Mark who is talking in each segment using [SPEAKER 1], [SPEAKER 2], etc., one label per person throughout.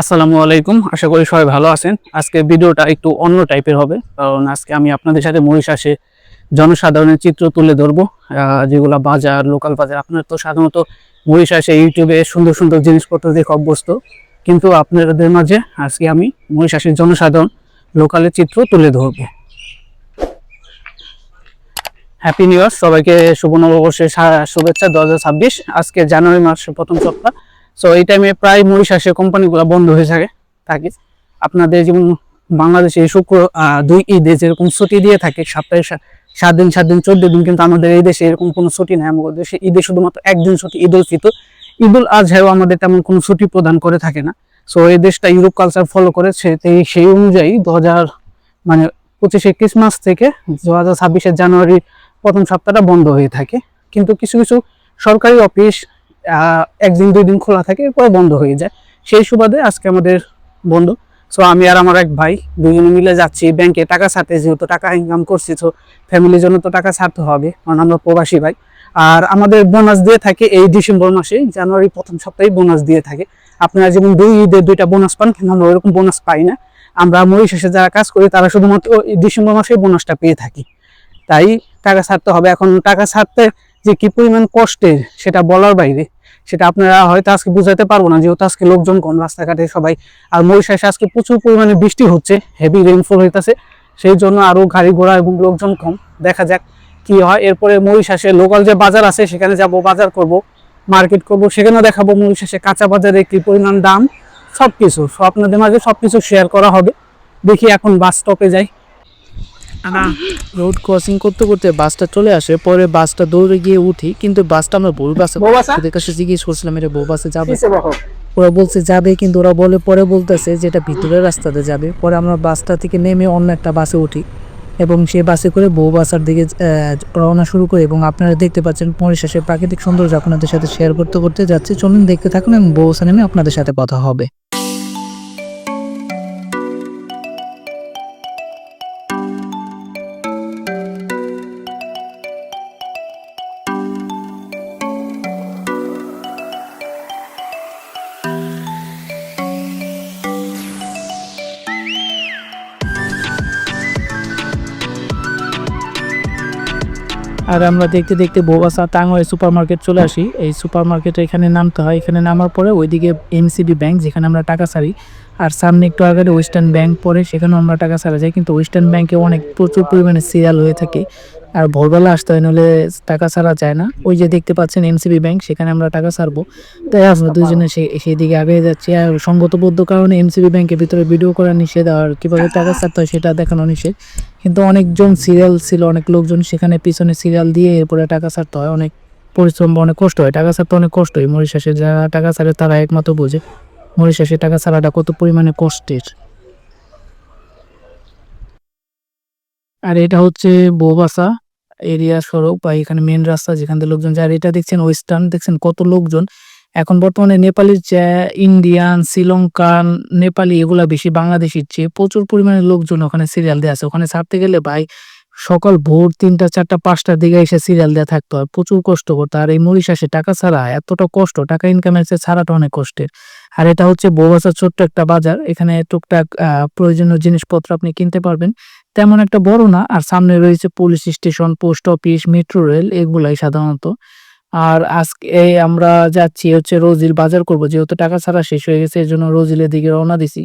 [SPEAKER 1] আসসালামু আলাইকুম। আশা করি সবাই ভালো আছেন। আজকে ভিডিওটা একটু অন্য টাইপের হবে, কারণ আজকে আমি আপনাদের সাথে মরিশাসে জনসাধারণের চিত্র তুলে ধরবো যেগুলা বাজার লোকাল বাজার। আপনার তো সাধারণত মরিশাসে ইউটিউবে সুন্দর সুন্দর জিনিসপত্র দেখে অভ্যস্ত। কিন্তু আপনাদের মাঝে আজকে আমি মরিশাসের জনসাধারণ লোকালের চিত্র তুলে ধরবো। হ্যাপি নিউ ইয়ার সবাইকে শুভ নববর্ষের শুভেচ্ছা। দু হাজার ছাব্বিশ, আজকে জানুয়ারি মাসের প্রথম সপ্তাহ। সো এই টাইমে প্রায় মরিশাসের কোম্পানিগুলো বন্ধ হয়ে থাকে থাকে। আপনাদের যেমন বাংলাদেশে শুক্র দুই ঈদে যেরকম ছুটি দিয়ে থাকে, সপ্তাহে সাত দিন সাত দিন, চোদ্দ দিন, কিন্তু আমাদের এই দেশে এরকম কোনো ছুটি নেই। আমাদের দেশে ঈদে শুধুমাত্র একদিন ছুটি, ঈদ উল ফিতর। ঈদ উল আজহাও আমাদের তেমন কোনো ছুটি প্রদান করে থাকে না। সো এই দেশটা ইউরোপ কালচার ফলো করেছে সেই- সেই অনুযায়ী দু হাজার মানে পঁচিশে ক্রিসমাস থেকে দু হাজার ছাব্বিশে জানুয়ারির প্রথম সপ্তাহটা বন্ধ হয়ে থাকে। কিন্তু কিছু কিছু সরকারি অফিস একদিন, দুই দিন খোলা থাকে, এরপরে বন্ধ হয়ে যায়। সেই সুবাদে আজকে আমাদের বন্ধ। সো আমি আর আমার এক ভাই দুজনে মিলে যাচ্ছি ব্যাংকে টাকা ছাড়তে, যেহেতু টাকা ইনকাম করছি, তো ফ্যামিলির জন্য তো টাকা ছাড়তে হবে, কারণ আমরা প্রবাসী ভাই। আর আমাদের বোনাস দিয়ে থাকে এই ডিসেম্বর মাসে জানুয়ারি প্রথম সপ্তাহে বোনাস দিয়ে থাকে। আপনারা যেমন দুই ঈদের দুইটা বোনাস পান, কিন্তু আমরা ওইরকম বোনাস পাই না। আমরা মরিশাসে যারা কাজ করি, তারা শুধুমাত্র ডিসেম্বর মাসে বোনাসটা পেয়ে থাকি। তাই টাকা ছাড়তে হবে। এখন টাকা ছাড়তে যে কি পরিমাণ কষ্টের সেটা বলার বাইরে, সেটা আপনারা হয়তো আজকে বুঝাতে পারব না, যেহেতু আজকে লোকজন কম, রাস্তাঘাটে সবাই, আর মরিশাসে আজকে প্রচুর পরিমাণে বৃষ্টি হচ্ছে হেভি রেইনফল হইতেছে, সেই জন্য আরও গাড়ি ঘোড়া এবং লোকজন কম। দেখা যাক কি হয়। এরপরে মরিশাসে লোকাল যে বাজার আছে, সেখানে যাব, বাজার করব মার্কেট করব সেখানে দেখাবো মরিশাসে কাঁচা বাজারে কি পরিমাণ দাম সব কিছু আপনাদের মাঝে সব কিছু শেয়ার করা হবে। দেখি এখন বাস স্টপে যাই।
[SPEAKER 2] রোড ক্রসিং করতে করতে বাসটা চলে আসে পরে বাসটা দৌড়ে গিয়ে উঠি কিন্তু বাসটা আমরা ভুল বাসে ওদের কাছে জিজ্ঞেস করছিলাম এটা বউ বাসে যাবে? ওরা বলছে যাবে কিন্তু ওরা বলে পরে বলতেছে যে এটা ভিতরের রাস্তাতে যাবে। পরে আমরা বাসটা থেকে নেমে অন্য একটা বাসে উঠি এবং সে বাসে করে বউ বাসার দিকে রওনা শুরু করে এবং আপনারা দেখতে পাচ্ছেন পরিশেষে প্রাকৃতিক সৌন্দর্য আপনাদের সাথে শেয়ার করতে করতে যাচ্ছে। চলুন দেখতে থাকুন এবং বউ বাসা নেমে আপনাদের সাথে কথা হবে। আর আমরা দেখতে দেখতে বোবাসা টাঙ্গয়ে সুপার মার্কেট চলে আসি। এই সুপার মার্কেটে এখানে নামতে হয়। এখানে নামার পরে ওইদিকে এমসিবি ব্যাংক যেখানে আমরা টাকা সারি আর সামনে একটু আগে ওয়েস্টার্ন ব্যাংক পরে সেখানেও আমরা টাকা সারা যাই। কিন্তু ওয়েস্টার্ন ব্যাংকে অনেক প্রচুর পরিমাণে সিরিয়াল হয়ে থাকে। আর ভোরবেলা আসতে হয় নাহলে টাকা ছাড়া যায় না। ওই যে দেখতে পাচ্ছেন এমসিবি ব্যাংক সেখানে আমরা টাকা ছাড়বো। তাই আমরা দুজনে সেই দিকে আগে যাচ্ছি। আর সঙ্গতবদ্ধ কারণে এমসিবি ব্যাংকের ভিতরে ভিডিও করা নিষেধ আর কীভাবে টাকা ছাড়তে হয় সেটা দেখানো নিষেধ। কিন্তু অনেকজন সিরিয়াল ছিল অনেক লোকজন সেখানে পিছনে সিরিয়াল দিয়ে এরপরে টাকা ছাড়তে হয়। অনেক পরিশ্রম অনেক কষ্ট হয়। টাকা ছাড়তে অনেক কষ্ট হয়। মরিশাসে যারা টাকা ছাড়ে তারা একমাত্র বোঝে। মরিশাসে টাকা ছাড়াটা কত পরিমাণে কষ্টের। আর এটা হচ্ছে বৌবাসা। এরিয়া সড়ক বা এখানে মেন রাস্তা যেখান থেকে লোকজন যায়। আর এটা দেখছেন ওয়েস্টার্ন দেখছেন কত লোকজন। এখন বর্তমানে নেপালির যে ইন্ডিয়ান শ্রীলঙ্কান নেপালি এগুলা বেশি বাংলাদেশের চেয়ে প্রচুর পরিমাণে লোকজন ওখানে সিরিয়াল দেওয়া আছে। ওখানে ছাড়তে গেলে ভাই সকাল ভোর তিনটা, চারটা, পাঁচটার দিকে এসে সিরিয়াল দেওয়া থাকতে হয়। প্রচুর কষ্ট করতে আর এই মরিশাসে টাকা ছাড়া এতটা কষ্ট, টাকা ইনকামের চেয়ে ছাড়াটা অনেক কষ্টের। আর এটা হচ্ছে বৌবাসার ছোট্ট একটা বাজার। এখানে টুকটাক প্রয়োজনীয় জিনিসপত্র আপনি কিনতে পারবেন। তেমন একটা বড় না, আর সামনে রয়েছে police station post office metro rail এগুলাই সাধারণত। আর আজকে এই আমরা যাচ্ছি হচ্ছে রোজিল বাজার করব, যেহেতু টাকা ছাড়া শেষ হয়ে গেছে, এর জন্য রোজিলের দিকে রওনা দিছি।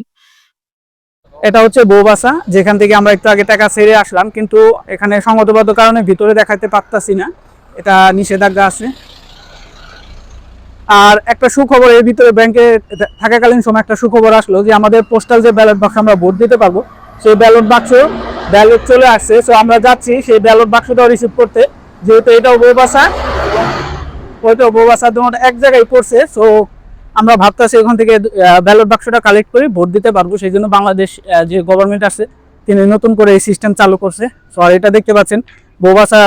[SPEAKER 1] এটা হচ্ছে বৌবাসা, যেখান থেকে আমরা একটু আগে টাকা ছেড়ে আসলাম, কিন্তু এখানে সংগতবদ্ধ কারণে ভিতরে দেখাতে পারতাছি না, এটা নিষেধাজ্ঞা আছে। আর একটা সুখবর, এর ভিতরে ব্যাংকে থাকাকালীন সময় একটা সুখবর আসলো যে আমাদের পোস্টাল যে ব্যালট বাক্স আমরা ভোট দিতে পারব, সেই ব্যালট বাক্স ব্যালট চলে আসছে সো আমরা যাচ্ছি সেই ব্যালট বাক্সটাও রিসিভ করতে। যেহেতু এটাও বৌবাসা ওইটাও বৌবাসা তোমার এক জায়গায় পড়ছে সো আমরা ভাবতেছি ওখান থেকে ব্যালট বাক্সটা কালেক্ট করে, ভোট দিতে পারব। সেই জন্য বাংলাদেশ যে গভর্নমেন্ট আছে, তিনি নতুন করে এই সিস্টেম চালু করছে। সো আর এটা দেখতে পাচ্ছেন বৌবাসা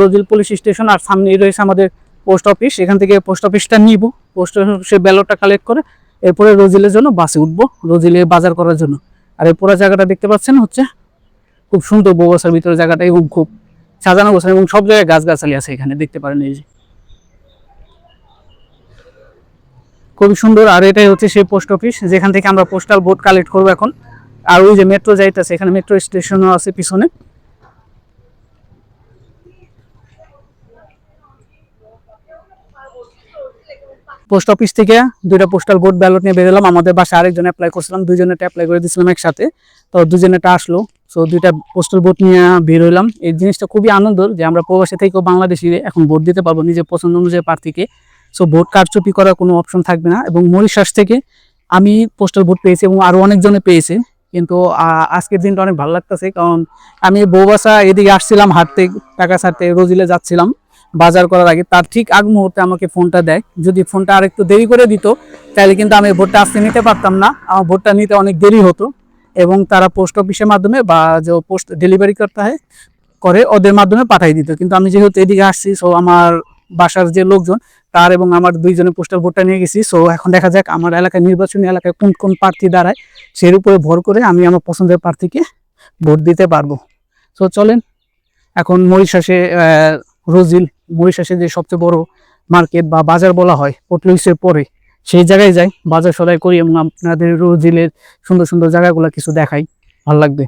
[SPEAKER 1] রোজিল পুলিশ স্টেশন আর সামনেই রয়েছে আমাদের পোস্ট অফিস এখান থেকে পোস্ট অফিসটা নিব পোস্ট অফিসে ব্যালটটা কালেক্ট করে, এরপরে রোজিলের জন্য বাসে উঠবো, রোজিলে বাজার করার জন্য। আর এই পুরো জায়গাটা দেখতে পাচ্ছেন হচ্ছে খুব সুন্দর বৌবাসার ভিতরে জায়গাটা এবং খুব সাজানো গোছানো এবং সব জায়গায় গাছগাছালি আছে এখানে, দেখতে পারেন এই যে। খুবই সুন্দর, আর এটাই হচ্ছে সেই পোস্ট অফিস, যেখান থেকে আমরা পোস্টাল বোর্ড কালেক্ট করব এখন। আর ওই যে মেট্রো যাইতেছে, এখানে মেট্রো স্টেশনও আছে পিছনে। পোস্ট অফিস থেকে দুইটা পোস্টাল বোর্ড ব্যালট নিয়ে বেরোলাম। আমাদের বাসায় আরেকজন অ্যাপ্লাই করছিলাম দুজনেটা অ্যাপ্লাই করে দিয়েছিলাম একসাথে। তো দুজনেটা আসলো। সো দুইটা পোস্টাল ভোট নিয়ে বের হইলাম। এই জিনিসটা খুবই আনন্দের যে আমরা প্রবাসী থেকেও বাংলাদেশি এখন ভোট দিতে পারব নিজের পছন্দ অনুযায়ী প্রার্থীকে। সো ভোট কারচুপি করার কোনো অপশন থাকবে না এবং মরিশাস থেকে আমি পোস্টাল ভোট পেয়েছি এবং আরও অনেকজনে পেয়েছে। কিন্তু আজকের দিনটা অনেক ভালো লাগতেছে কারণ আমি বৌবাসা এদিকে আসছিলাম, হাঁটতে, টাকা ছাড়তে, রোজিলে যাচ্ছিলাম। বাজার করার আগে, তার ঠিক আগ মুহূর্তে আমাকে ফোনটা দেয়। যদি ফোনটা আর একটু দেরি করে দিত, তাহলে কিন্তু আমি ভোটটা আজকে নিতে পারতাম না। আমার ভোটটা নিতে অনেক দেরি হতো এবং তারা পোস্ট অফিসের মাধ্যমে বা যে পোস্ট ডেলিভারি করতে হয়, করে ওদের মাধ্যমে পাঠিয়ে দিত। কিন্তু আমি যেহেতু এদিকে আসছি সো আমার বাসার যে লোকজন, তার এবং আমার দুইজনে পোস্টাল ভোটটা নিয়ে গেছি। সো এখন দেখা যাক আমার এলাকায়, নির্বাচনী এলাকায় কোন কোন প্রার্থী দাঁড়ায়, সের উপরে ভর করে আমি আমার পছন্দের প্রার্থীকে ভোট দিতে পারব। সো চলেন, এখন মরিশাসে আহ, রোজিল মরিশাসে যে সবচেয়ে বড় মার্কেট বা বাজার বলা হয় পটলুইসের পরে সেই জায়গায় যাই বাজার সদাই করি এবং আপনাদের রোজিলের সুন্দর সুন্দর জায়গাগুলো কিছু দেখাই। ভালো লাগবে।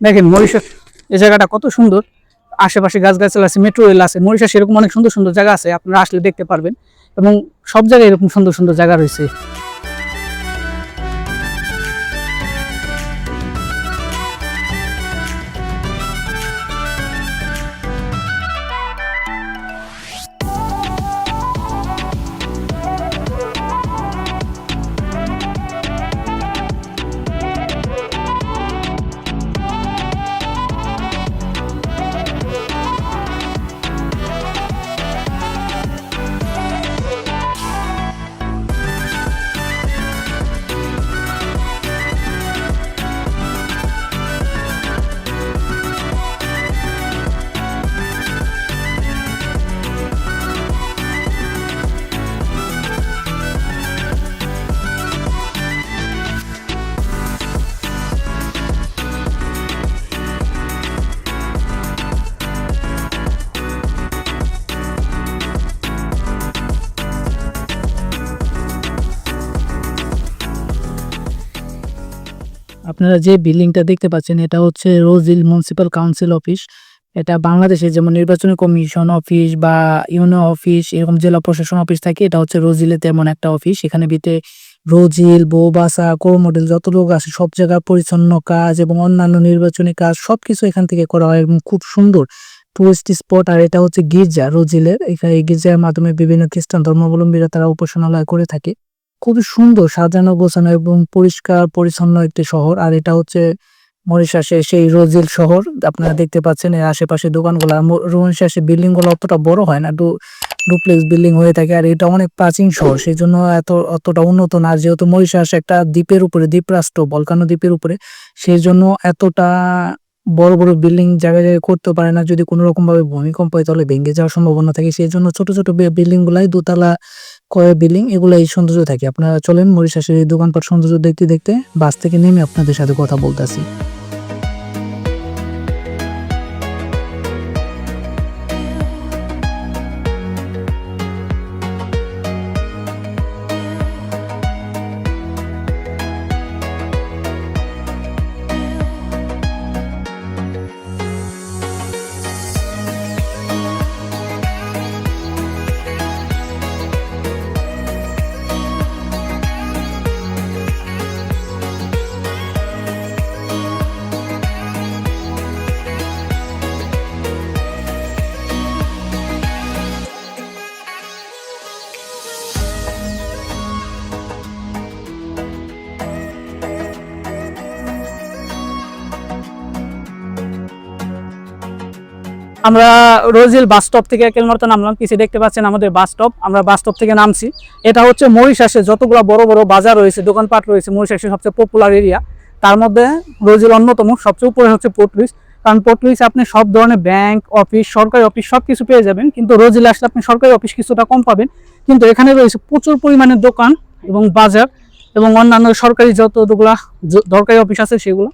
[SPEAKER 1] দেখেন মরিশাস এই জায়গাটা কত সুন্দর। আশেপাশে গাছগাছাল আছে মেট্রো রেল আছে, মরিশাস এরকম অনেক সুন্দর সুন্দর জায়গা আছে, আপনারা আসলে দেখতে পারবেন। এবং সব জায়গায় এরকম সুন্দর সুন্দর জায়গা রয়েছে।
[SPEAKER 2] আপনারা যে বিল্ডিংটা দেখতে পাচ্ছেন, এটা হচ্ছে রোজিল মিউনিসিপাল কাউন্সিল অফিস এটা বাংলাদেশে যেমন নির্বাচনী কমিশন অফিস বা ইউনো অফিস এরকম জেলা প্রশাসন অফিস থাকে, এটা হচ্ছে রোজিলে তেমন একটা অফিস এখানে ভিতরে রোজিল, বৌবাসা কোর মডেল যত লোক আছে, সব জায়গায় পরিচ্ছন্ন কাজ এবং অন্যান্য নির্বাচনী কাজ সবকিছু এখান থেকে করা হয় এবং খুব সুন্দর টুরিস্ট স্পট আর এটা হচ্ছে গির্জা, রোজিলের। এখানে গির্জার মাধ্যমে বিভিন্ন খ্রিস্টান ধর্মাবলম্বীরা তারা উপাসনালয় করে থাকে। খুবই সুন্দর সাজানো, গোছানো এবং পরিষ্কার, পরিচ্ছন্ন একটি শহর। আর এটা হচ্ছে মরিশাসে সেই রোজিল শহর। আপনারা দেখতে পাচ্ছেন এর আশেপাশে দোকানগুলো। মরিশাসে বিল্ডিংগুলো অতটা বড় হয় না ডুপ্লেক্স বিল্ডিং হয়ে থাকে। আর এটা অনেক প্রাচীন শহর সেই জন্য এত, অতটা উন্নত না। যেহেতু মরিশাস একটা দ্বীপের উপরে, দ্বীপরাষ্ট্র, বলকানো দ্বীপের উপরে সেই জন্য এতটা বড় বড় বিল্ডিং জায়গায় জায়গায় করতে পারে না। যদি কোনো রকম ভাবে ভূমিকম্প হয়, তাহলে ভেঙে যাওয়ার সম্ভাবনা থাকে। সেই জন্য ছোট ছোট বিল্ডিং গুলাই দোতলা কয়ে বিল্ডিং এই সৌন্দর্য থাকে। আপনারা চলেন মরিশাসের এই দোকানপাট সৌন্দর্য দেখতে দেখতে বাস থেকে নেমে আপনাদের সাথে কথা বলতেছি।
[SPEAKER 1] আমরা রোজিল বাস স্টপ থেকে কেলমার্তো নামলাম। পিছিয়ে দেখতে পাচ্ছেন আমাদের বাস স্টপ। আমরা বাস স্টপ থেকে নামছি। এটা হচ্ছে মরিশাসে যতগুলো বড় বড় বাজার রয়েছে, দোকানপাট রয়েছে মরিশাসের সবচেয়ে পপুলার এরিয়া তার মধ্যে রোজিল অন্যতম, সবচেয়ে উপরে হচ্ছে পোর্ট লুইস কারণ পোর্ট লুইসে আপনি সব ধরনের ব্যাংক অফিস সরকারি অফিস সব কিছু পেয়ে যাবেন। কিন্তু রোজিলে আসলে আপনি সরকারি অফিস কিছুটা কম পাবেন। কিন্তু এখানে রয়েছে প্রচুর পরিমাণে দোকান এবং বাজার এবং অন্যান্য সরকারি যতগুলা দরকারি অফিস আছে সেগুলো।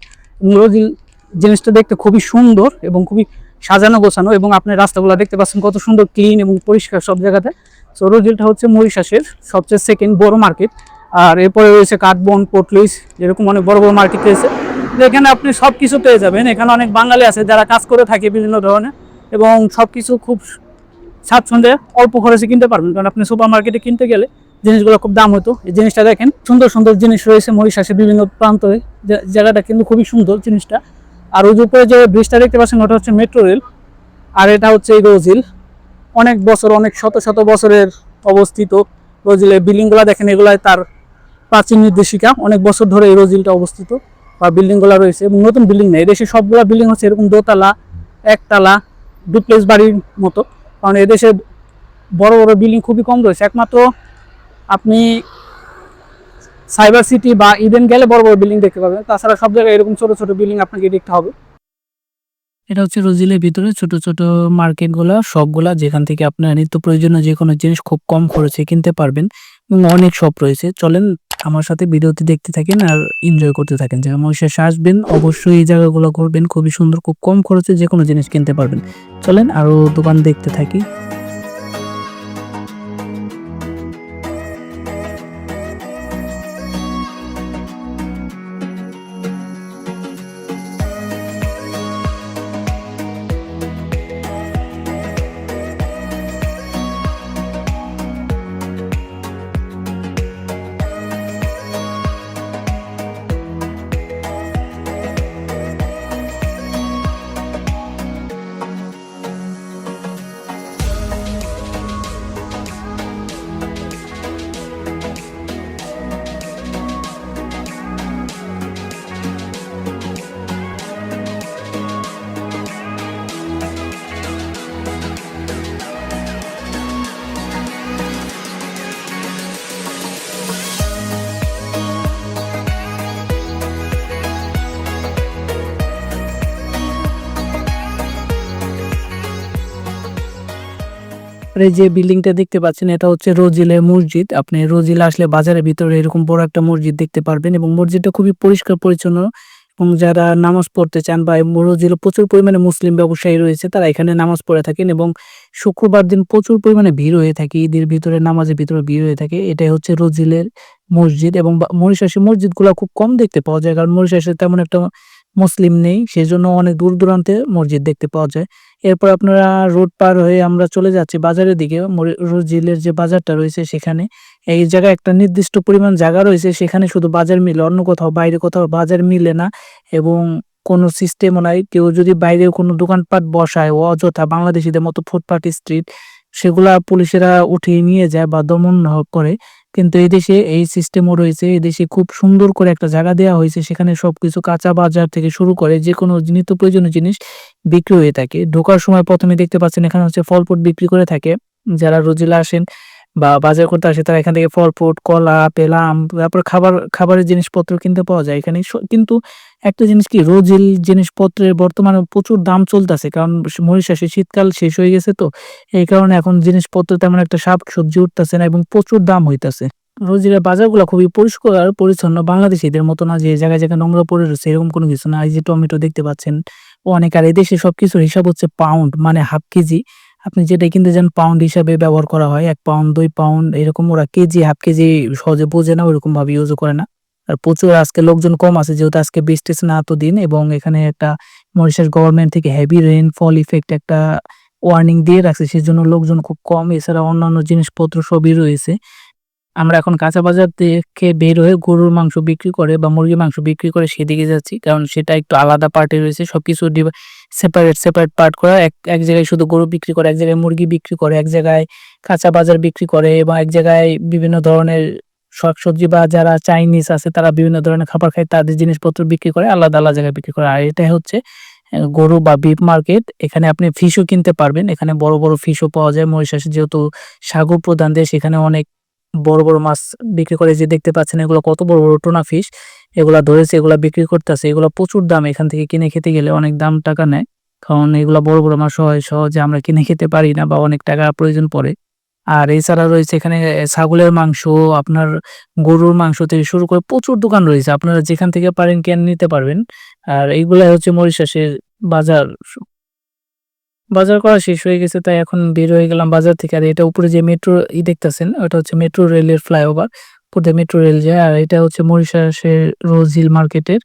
[SPEAKER 1] রোজিল জিনিসটা দেখতে খুবই সুন্দর এবং খুবই সাজানো, গোছানো এবং আপনি রাস্তাগুলো দেখতে পাচ্ছেন কত সুন্দর ক্লিন এবং পরিষ্কার সব জায়গাতে। সো রোজিলটা হচ্ছে মরিশাসের সবচেয়ে সেকেন্ড বড় মার্কেট আর এরপরে রয়েছে কাঠবন পোর্টলুইস যেরকম অনেক বড় বড় মার্কেট রয়েছে। এখানে আপনি সব কিছু পেয়ে যাবেন। এখানে অনেক বাঙালি আছে যারা কাজ করে থাকে বিভিন্ন ধরনের এবং সব কিছু খুব স্বাচ্ছন্দ্যে অল্প খরচে কিনতে পারবেন। কারণ আপনি সুপার মার্কেটে কিনতে গেলে জিনিসগুলো খুব দাম হতো। এই জিনিসটা দেখেন, সুন্দর সুন্দর জিনিস রয়েছে মরিশাসের বিভিন্ন প্রান্তরে জা- জায়গাটা কিন্তু খুবই সুন্দর জিনিসটা। আর ওই উপরে যে ব্রিজটা দেখতে পাচ্ছেন, ওটা হচ্ছে মেট্রো রেল, আর এটা হচ্ছে এই রোজিল অনেক বছর, অনেক শত শত বছরের অবস্থিত রোজিলের বিল্ডিংগুলো দেখেন এগুলাই তার প্রাচীন নির্দেশিকা। অনেক বছর ধরে এই রোজিলটা অবস্থিত বা বিল্ডিংগুলো রয়েছে এবং নতুন বিল্ডিং নেই। এদেশে সবগুলো বিল্ডিং হচ্ছে এরকম দোতলা, একতলা, ডুপ্লেক্স বাড়ির মতো। কারণ এদেশে বড় বড় বিল্ডিং খুবই কম রয়েছে। একমাত্র আপনি সাইবার সিটি বা ইডেন গেলে বড় বড় বিল্ডিং দেখতে পাবেন। তাছাড়া সব জায়গায় এরকম ছোট ছোট বিল্ডিং আপনাকে দেখতে হবে।
[SPEAKER 2] এটা হচ্ছে রোজিলের ভিতরে ছোট ছোট মার্কেটগুলা সবগুলা যেখান থেকে আপনার নিত্য প্রয়োজনীয় যে কোনো জিনিস খুব কম খরচে কিনতে পারবেন এবং অনেক শপ রয়েছে। চলেন আমার সাথে ভিডিওটি দেখতে থাকেন আর এনজয় করতে থাকেন। যারা মহিষাসে আসবেন, অবশ্যই এই জায়গাগুলো ঘুরবেন। খুবই সুন্দর, খুব কম খরচে যে কোনো জিনিস কিনতে পারবেন। চলেন আরও দোকান দেখতে থাকি। এই যে বিল্ডিংটা দেখতে পাচ্ছেন, এটা হচ্ছে রোজিলে মসজিদ। আপনি রোজিল আসলে বাজারের ভিতরে এরকম বড় একটা মসজিদ দেখতে পারবেন এবং মসজিদটা খুবই পরিষ্কার, পরিচ্ছন্ন এবং যারা নামাজ পড়তে চান বা রোজিলে প্রচুর পরিমাণে মুসলিম ব্যবসায়ী রয়েছে, তারা এখানে নামাজ পড়ে থাকেন এবং শুক্রবার দিন প্রচুর পরিমাণে ভিড় হয়ে থাকে, ঈদের ভিতরে, নামাজের ভিতরে ভিড় হয়ে থাকে। এটাই হচ্ছে রোজিলের মসজিদ এবং মরিশাসের মসজিদগুলো খুব কম দেখতে পাওয়া যায়, কারণ মরিশাসে তেমন একটা মুসলিম নেই, সেজন্য অনেক দূর দূরান্তে মসজিদ দেখতে পাওয়া যায়। এরপর আপনারা রোড পার হয়ে আমরা চলে যাচ্ছি বাজারের দিকে। রোজিলের যে বাজারটা রয়েছে সেখানে। এই জায়গায় একটা নির্দিষ্ট পরিমাণ জায়গা রয়েছে, সেখানে শুধু বাজার মিলে, অন্য কোথাও বাইরে কোথাও বাজার মিলে না। এবং কোনো সিস্টেমও নাই। কেউ যদি বাইরে কোনো দোকানপাট বসায় অযথা বাংলাদেশিদের মতো ফুটপাট স্ট্রিট সেগুলা পুলিশেরা উঠিয়ে নিয়ে যায় বা দমন করে। কিন্তু এই দেশে এই সিস্টেমও রয়েছে। এদেশে দেশে খুব সুন্দর করে একটা জায়গা দেওয়া হয়েছে। সেখানে সবকিছু কাঁচা বাজার থেকে শুরু করে যে কোনো নিত্য প্রয়োজনীয় জিনিস বিক্রি হয়ে থাকে। ঢোকার সময় প্রথমে দেখতে পাচ্ছেন এখানে হচ্ছে ফলফুট বিক্রি করে থাকে। যারা রোজিলা আসেন বা বাজার করতে আসে, তারা এখান থেকে ফলফুট কলা, পেলাম, তারপর খাবার, খাবারের জিনিসপত্র কিনতে পাওয়া যায়। এখানে কিন্তু একটা জিনিস কি রোজিল জিনিসপত্রের বর্তমানে প্রচুর দাম চলতেছে, কারণ মরিশাসে শীতকাল শেষ হয়ে গেছে তো, এই কারণে এখন জিনিসপত্র তেমন একটা শাক সবজি উঠতেছে না এবং প্রচুর দাম হইতাছে। রোজিলের বাজারগুলো খুবই পরিষ্কার আর পরিচ্ছন্ন, বাংলাদেশিদের মতো না যে জায়গায় জায়গায় নোংরা পড়ে রয়েছে, এরকম কোনো কিছু না। এই যে টমেটো দেখতে পাচ্ছেন, অনেক, আর এদেশে সবকিছুর হিসাব হচ্ছে পাউন্ড মানে হাফ কেজি। আপনি যেটা কিনতে যান পাউন্ড হিসাবে ব্যবহার করা হয়, এক পাউন্ড দুই পাউন্ড এরকম ওরা কেজি হাফ কেজি সহজে বোঝে না ওইরকম ভাবে ইউজ করে না। আর প্রচুর আজকে লোকজন কম আছে, যেহেতু আজকে বৃষ্টি না এত দিন এবং এখানে একটা মরিশাস গভর্নমেন্ট থেকে হেভি রেইনফল ইফেক্ট একটা ওয়ার্নিং দিয়ে রাখছে, সেজন্য লোকজন খুব কম। এছাড়া অন্যান্য জিনিসপত্র সবই রয়েছে। আমরা এখন কাঁচা বাজার থেকে বের হয়ে গরুর মাংস বিক্রি করে বা মুরগির মাংস বিক্রি করে সেদিকে যাচ্ছি, কারণ সেটা একটু আলাদা পার্টে রয়েছে। সবকিছু সেপারেট সেপারেট পার্ট করা। এক এক জায়গায় শুধু গরু বিক্রি করে, এক জায়গায় মুরগি বিক্রি করে, এক জায়গায় কাঁচা বাজার বিক্রি করে এবং এক জায়গায় বিভিন্ন ধরনের শাকসবজি বা যারা চাইনিজ আছে, তারা বিভিন্ন ধরনের খাবার খায়, তাদের জিনিসপত্র বিক্রি করে, আলাদা আলাদা জায়গায় বিক্রি করে। আর এটা হচ্ছে গরু বা বিপ মার্কেট এখানে আপনি ফিশও কিনতে পারবেন। এখানে বড় বড় ফিশও পাওয়া যায়। মরিশাসে যেহেতু সাগর প্রধান দেশ, এখানে অনেক বড় বড় মাছ বিক্রি করে। যে দেখতে পাচ্ছেন, এগুলো কত বড় বড় টোনা ফিশ এগুলা ধরেছে, এগুলা বিক্রি করতেছে। এগুলো প্রচুর দাম। এখান থেকে কিনে খেতে গেলে অনেক দাম টাকা নেয়। কারণ এগুলা বড় বড় মাছ সহজ, সহজে আমরা কিনে খেতে পারি না বা অনেক টাকা প্রয়োজন পড়ে। আর এছাড়া রয়েছে এখানে ছাগলের মাংস, আপনার গরুর মাংস থেকে শুরু করে প্রচুর দোকান রয়েছে। আপনারা যেখান থেকে পারেন কেন নিতে পারবেন। আর এইগুলাই হচ্ছে মরিশাসের বাজার। বাজার করা শেষ হয়ে গেছে, তাই এখন বের হয়ে গেলাম বাজার থেকে। আর এটা উপরে যে মেট্রো ই দেখতেছেন, ওটা হচ্ছে মেট্রো রেলের ফ্লাইওভার। উপরে মেট্রো রেল যায়, আর এটা হচ্ছে মরিশাসের রোজ হিল মার্কেটের।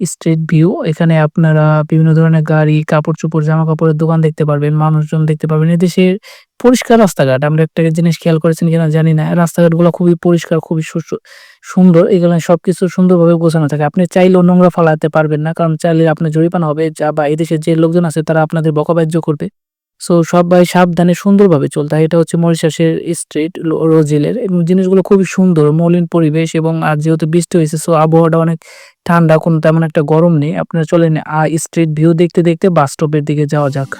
[SPEAKER 2] Street view. এখানে আপনারা বিভিন্ন ধরনের গাড়ি কাপড় চোপড় জামা কাপড়ের দোকান দেখতে পারবেন, মানুষজন দেখতে পারবেন। এদেশের পরিষ্কার রাস্তাঘাট, আমরা একটা জিনিস খেয়াল করেছেন কিনা জানি না। রাস্তাঘাটগুলো খুবই পরিষ্কার, খুবই সুন্দর। এগুলো সবকিছু সুন্দরভাবে গোছানো থাকে। আপনি চাইলেও নোংরা ফেলাতে পারবেন না, কারণ চাইলে আপনার জরিমানা হবে। যা বা এদেশের যে লোকজন আছে, তারা আপনাদের বকাবাহ্য করবে। সো সবাই সাবধানে, সুন্দরভাবে চলতে হয়। এটা হচ্ছে মরিশাসের স্ট্রিট রোজিলের। এবং জিনিসগুলো খুবই সুন্দর, মলিন পরিবেশ এবং আর যেহেতু বৃষ্টি হয়েছে সো আবহাওয়াটা অনেক ঠান্ডা, কোনো তেমন একটা গরম নেই। আপনারা চলেন স্ট্রিট ভিউ দেখতে দেখতে বাস স্টপের দিকে যাওয়া যাক।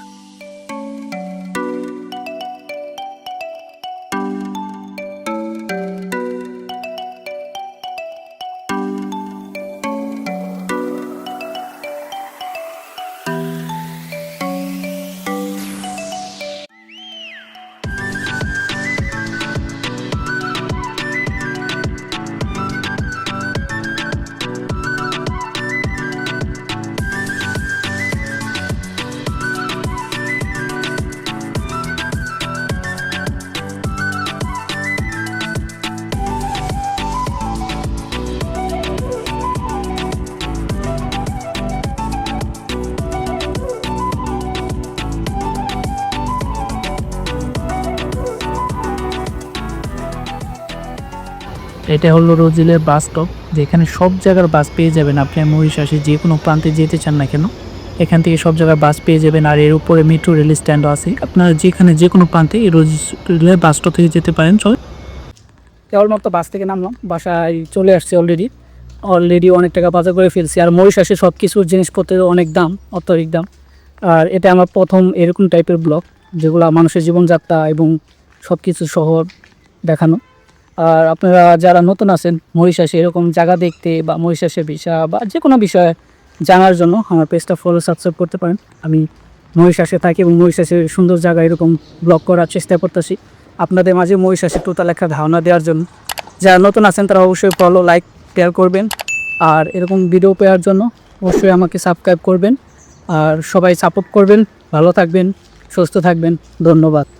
[SPEAKER 2] এটা হলো রোজিলের বাস স্টপ, যেখানে সব জায়গার বাস পেয়ে যাবেন আপনি মরিশাসে যে কোনো প্রান্তে যেতে চান না কেন। এখান থেকে সব জায়গায় বাস পেয়ে যাবেন আর এর উপরে মেট্রো রেল স্ট্যান্ডও আছে। আপনারা যেখানে যে কোনো প্রান্তে এই রোজিলের বাস স্টপ থেকে যেতে পারেন। চলে
[SPEAKER 1] কেবলমাত্র বাস থেকে নামলাম, বাসায় চলে আসছে অলরেডি অলরেডি অনেক টাকা বাজার করে ফেলছি। আর মরিশাসে সব কিছুর জিনিসপত্রের অনেক দাম, অত্যধিক দাম। আর এটা আমার প্রথম এরকম টাইপের ব্লগ, যেগুলো মানুষের জীবনযাত্রা এবং সব কিছু শহর দেখানো। আর আপনারা যারা নতুন আছেন মরিশাসে এরকম জায়গা দেখতে বা মরিশাসের বিষয় বা যে কোনো বিষয়ে জানার জন্য আমার পেজটা ফলো সাবস্ক্রাইব করতে পারেন। আমি মহিষাসে থাকি এবং মরিশাসের সুন্দর জায়গা এরকম ব্লগ করার চেষ্টা করতেছি। আপনাদের মাঝে মহিষাসী টোটাল একটা ধারণা দেওয়ার জন্য। যারা নতুন আছেন, তারা অবশ্যই ফলো লাইক শেয়ার করবেন। আর এরকম ভিডিও পাওয়ার জন্য অবশ্যই আমাকে সাবস্ক্রাইব করবেন। আর সবাই সাপোর্ট করবেন। ভালো থাকবেন, সুস্থ থাকবেন। ধন্যবাদ।